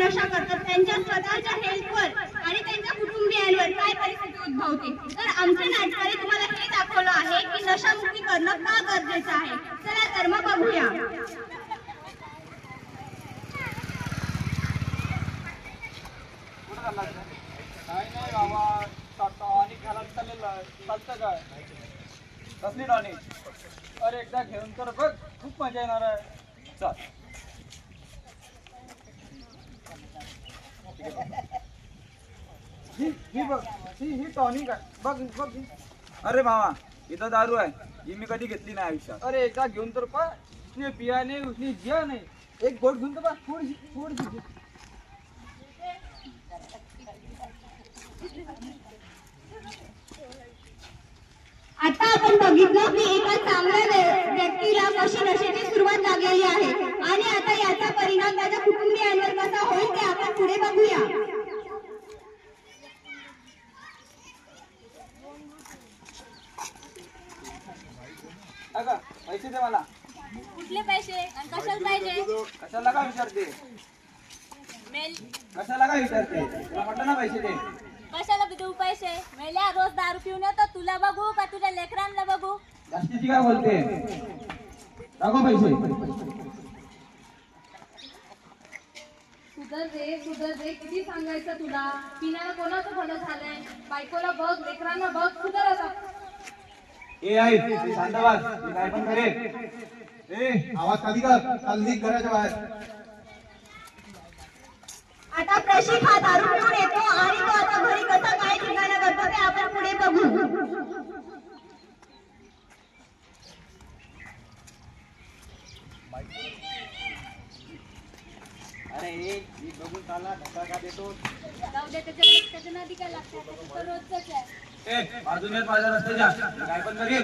नशा करतात. त्यांच्या स्वतःच्या हेल्थवर आणि त्यांच्या कुटुंबियांवर काय परिस्थिती उद्भवते? तर आमच्या नाटकाने तुम्हाला हे दाखवलं आहे की नशामुक्ती करणं का गरजेचं आहे? चला तर मग बघूया. अरे एकदा घेऊन तर बघ. खूप मजा येणार आहे. चल. ही ही बघ ही ही टॉनिक आहे. बघ बघ. ही. अरे मामा इथं दारू आहे. ही मी कधी घेतली नाही आयुष्यात. अरे एकदा घेऊन तर पा उसने पिया नाही उसने जिया नाही. एक गोट घेऊन तर पा थोडीशी थोडीशी आता आपण बघितलं की एका चांगल्या व्य- व्यक्तीला कशी नशेची सुरुवात लागलेली आहे. आणि आता याचा परिणाम त्याच्या कुटुंबियांवर बघूया अगं पैसे दे मला. कुठले पैसे? आणि कशाला पाहिजे? कशाला का विचारते? मेल. कशाला का विचारते? तुला म्हटलं ना पैसे दे. कशाला देऊ पैसे? मेल्या रोज दारू पिऊन येतो. तुला बघू का तुझ्या लेकरांना बघू? जास्तीची काय बोलते? दाखव पैसे. सुधर रे सुधर रे किती सांगायचं तुला? पिण्याला कोणाचं भलं झालंय? बायकोला बघ लेकरांना बघ सुधर आता ए आई ते शांत बस मी काय पण करेन. ए आवाज खाली कर निघ घराच्या बाहेर. आता प्रशिक हा दारू पिऊन येतो आणि तो आता घरी कसा काय ठिकाणा करतो ते आपण पुढे बघू अरे मी बघून चालला धक्का का देतो जाऊ दे त्याच्या त्याच्या नदी काय लागतात त्याचं तर रोजच आहे. ए बाजूने माझ्या रस्त्याच्या मी काय पण करेन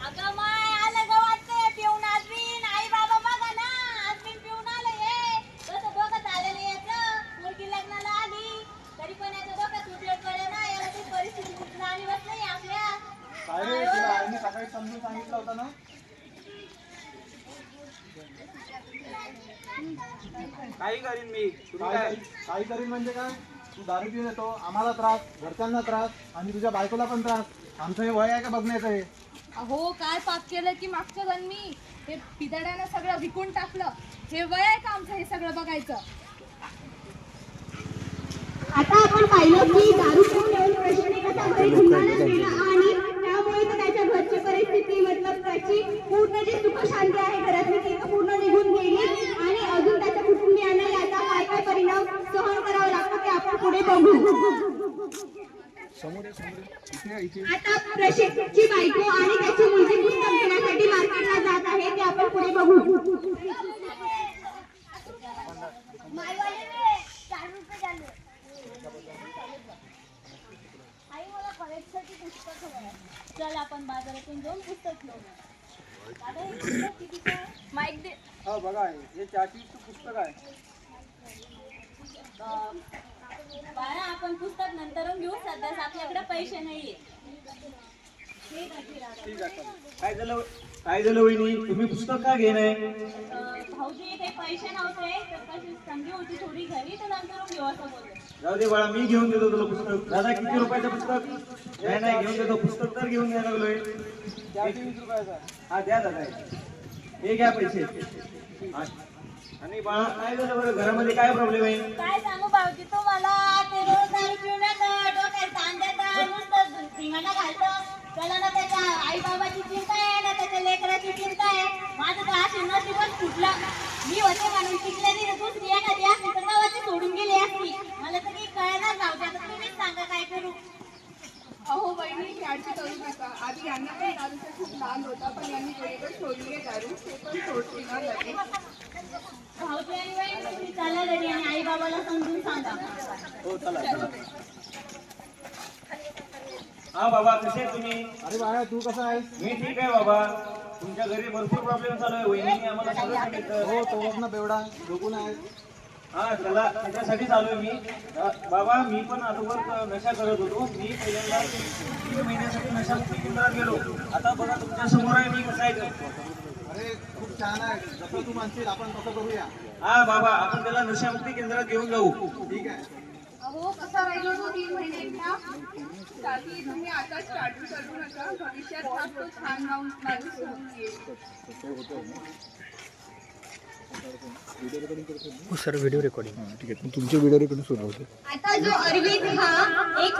अगं माय आलं ग वाटतंय पिऊन आजमीन आई बाबा बघा ना. आजमीन पिऊन आलं हे. कसं डोकं झालेलं याचं. मुलगी लग्नाला आली. तरी पण याचं उजेड पडे ना याला ती परिस्थिती आणि नाही. आपल्या. काय रे तुला आईने सकाळी समजून सांगितलं होतं ना? काही करीन मी. तुम्ही काय? काही करीन म्हणजे काय? तू दारू पिऊन येतो आम्हाला त्रास घरच्यांना त्रास आणि तुझ्या बायकोला पण त्रास. आमचं हे वय आहे का बघण्याचं हे? अहो काय पाप केलं की मागच्या जन्मी हे पिदड्यानं सगळं विकून टाकलं. हे वय आहे का आमचं हे सगळं बघायचं? आता आपण पाहिलं की दारू पिऊन येऊन प्रशिकने कसा घरी आणि त्यामुळे तो त्याच्या घरची परिस्थिती मतलब त्याची पूर्ण जी सुख शांती आहे घरातली ती पूर्ण निघून गेली आणि अजून त्याच्या कुटुंबियांना याचा काय काय परिणाम सहन करावा लागतो ते आपण पुढे बघू इथे इथे आता प्रशिक्षकची बायको आणि त्याची मुलगी पुस्तक घेण्यासाठी मार्केटला जात आहे ते आपण पुढे बघू. आई मला कॉलेजसाठी पुस्तक हवं आहे चल आपण बाजारातून जाऊन पुस्तक घेऊ. हे माईक दे. हो बघा हे चाळीसचं पुस्तक आहे. बाळा आपण पुस्तक नंतर घेऊ सध्या. आपल्याकडे पैसे नाहीये. ठीक आहे चालेल. काय झालं? काय झालं वहिनी? तुम्ही पुस्तक का घेणे अं, भाऊजी काही पैसे नव्हते. तर कशी संधी होती थोडी घरी तर नंतर घेऊ असं बोलले. जाऊ दे बाळा मी घेऊन देतो तुला पुस्तक. दादा किती रुपयाचं पुस्तक? नाही नाही घेऊन देतो. पुस्तक तर घेऊन द्यायला लागलोय रुपयाचा. हा द्या दादा. हे घ्या पैसे. हा. आणि बाळा काय झालं बरं. घरामध्ये काय प्रॉब्लेम आहे? काय सांगू भाऊजी तुम्हाला ते रोज दारू पिऊन येतं डोक्यात ताण देतं नुसतं धिंगाणा घालतं. त्याला ना त्याच्या आई बाबाची चिंता आहे ना त्याच्या लेकराची चिंता आहे. माझं तर अशी नशीबच फुटलं. मी होते म्हणून शिकलेली ना दुसरी एखादी असती तर गावाची सोडून गेली असती. मला तर काही कळणार नव्हतं आता तुम्हीच सांगा काय करू. अहो बहिणी काळजी करू नका. आधी यांना पण दारूचा खूप लाल होता पण यांनी वेळेवर सोडली आहे दारू ते पण सोडतील ना लगेच. भाऊजी आणि वहिनी तुम्ही चला घरी आणि आई बाबाला समजून सांगा हो चला हा बाबा कसे आहे तुम्ही? अरे बाळा तू कसा आहेस? मी ठीक आहे बाबा. तुमच्या घरी भरपूर प्रॉब्लेम चालू आहे वहिनी आम्हाला सगळं सांगितलं. हो तो ना बेवडा. झोपून आहे. हा चला त्याच्यासाठी चालू आहे मी. बाबा मी पण अगोदर नशा करत होतो. मी पहिल्यांदा तीन महिन्यासाठी नशामुक्ती केंद्रात गेलो. आता बघा तुमच्यासमोर आहे मी कसं आहे. अरे खूप छान आहे. जसं तू म्हणशील आपण तसं करूया. हा बाबा आपण त्याला नशामुक्ती केंद्रात घेऊन जाऊ. ठीक आहे. अहो कसा राहिलो तो तीन महिने एकटा? त्याची तुम्ही आता स्टार्ट करू नका. भविष्यात हा तो छान राहून माणूस होऊन येईल. सर व्हिडिओ रेकॉर्डिंग ठीक आहे. तुमचे व्हिडिओ रेकॉर्डिंग सुरू होते. आता जो अरविंद हा एक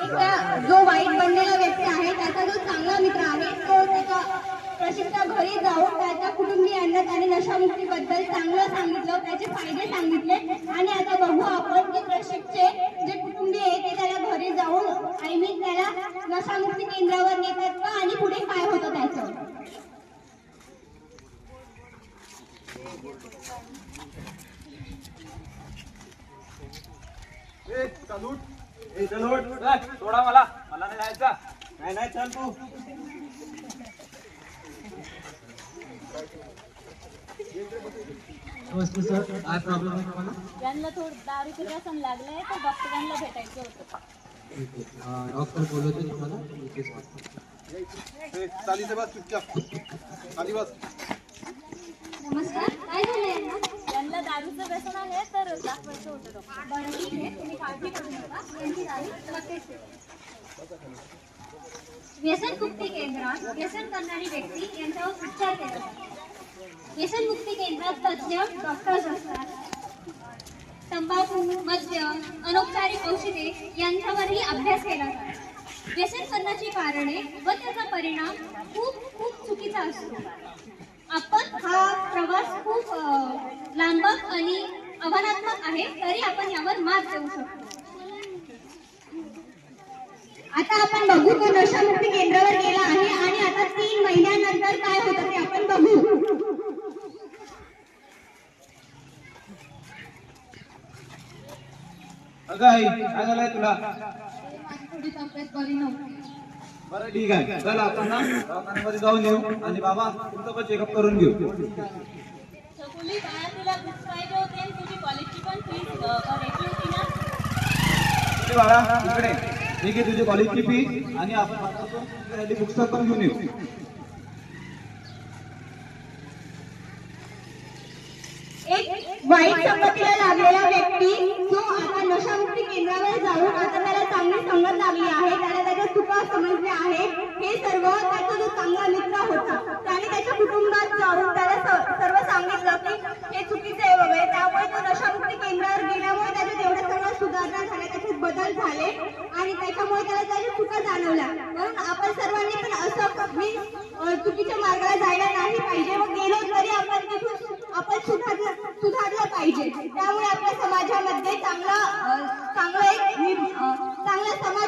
जो वाईट बनलेला व्यक्ती आहे त्याचा जो चांगला मित्र आहे तो त्याच्या प्रशिक्षका घरी जाऊन त्याच्या कुटुंबियांना त्याने नशामुक्तीबद्दल चांगलं सांगितलं त्याचे फायदे सांगितले. आणि आता बघू आपण की प्रशिक्षकचे जे कुटुंबीय आहे ते त्याला घरी जाऊन आय मीन त्याला नशामुक्ती केंद्रावर नेतात का आणि पुढे काय होतं त्याचं? सोडा मला. मला नाही जायचं. नाही नाही चल तू. यांना थोडं दारूचं व्यसन लागलंय तर डॉक्टरांना भेटायचं होतं. चालीचे बस चुपचाप खाली बस नमस्कार. काय झालं यांना? यांना दारूचं व्यसन आहे तर दाखवायचं होतं डॉक्टर. बरं ठीक आहे. तुम्ही काळजी करू नका. यांची तारीख लगेच येते. व्यसनमुक्ती केंद्रात व्यसन करणारी व्यक्ती यांच्यावर उपचार केला जातो. व्यसनमुक्ती केंद्रात तज्ज्ञ डॉक्टर्स असतात. तंबाखू मद्य अनौपचारिक औषधे यांच्यावरही अभ्यास केला जातो. व्यसन करण्याची कारणे व त्याचा परिणाम खूप खूप चुकीचा असतो. आपण हा प्रवास खूप लांबक आणि आव्हानात्मक आहे तरी आपण यावर मात देऊ शकतो. आता आपण बघू तो नशामुक्ती केंद्रावर गेला आहे आणि आता तीन महिन्यानंतर काय होतं ते आपण बघू. अगं आई काय झालंय तुला? थोडी तब्येत बरी नव्हती बरं ठीक आहे. चल आपण ना दवाखान्यामध्ये जाऊन येऊ आणि बाबा तुमचं पण चेकअप करून घेऊ. सकुली बाळा तुला बुक्स पाहिजे होते आणि तुझी कॉलेजची पण फीस भरायची होती ना इकडे बाळा इकडे. ठीक आहे तुझी कॉलेजची फी आणि आपण बाजारातून पुस्तक पण घेऊन येऊ. एक वाईट संगतीला लागलेला व्यक्ती जो आता नशामुक्ती केंद्रावर जाऊन आता त्याला चांगली संगत लागली आहे त्याला त्याच्या चुका समजल्या आहेत हे सर्व त्याचा जो चांगला मित्र होता त्याने त्याच्या कुटुंबात जाऊन त्याला स- सर्व सांगितलं की हे चुकीचं आहे वगैरे त्यामुळे तो नशामुक्ती केंद्रावर गेल्यामुळे त्याच्यात एवढ्या सर्व सुधारणा झाल्या त्याच्यात बदल झाले आणि त्याच्यामुळे त्याला जाणवला. म्हणून आपण सर्वांनी पण असं मी चुकीच्या मार्गाला जायला नाही पाहिजे व गेलो तरी आपण तिथून आपण सुधारलं सुधारलं पाहिजे. त्यामुळे आपल्या समाजामध्ये चांगला चांगला एक चांगला समाज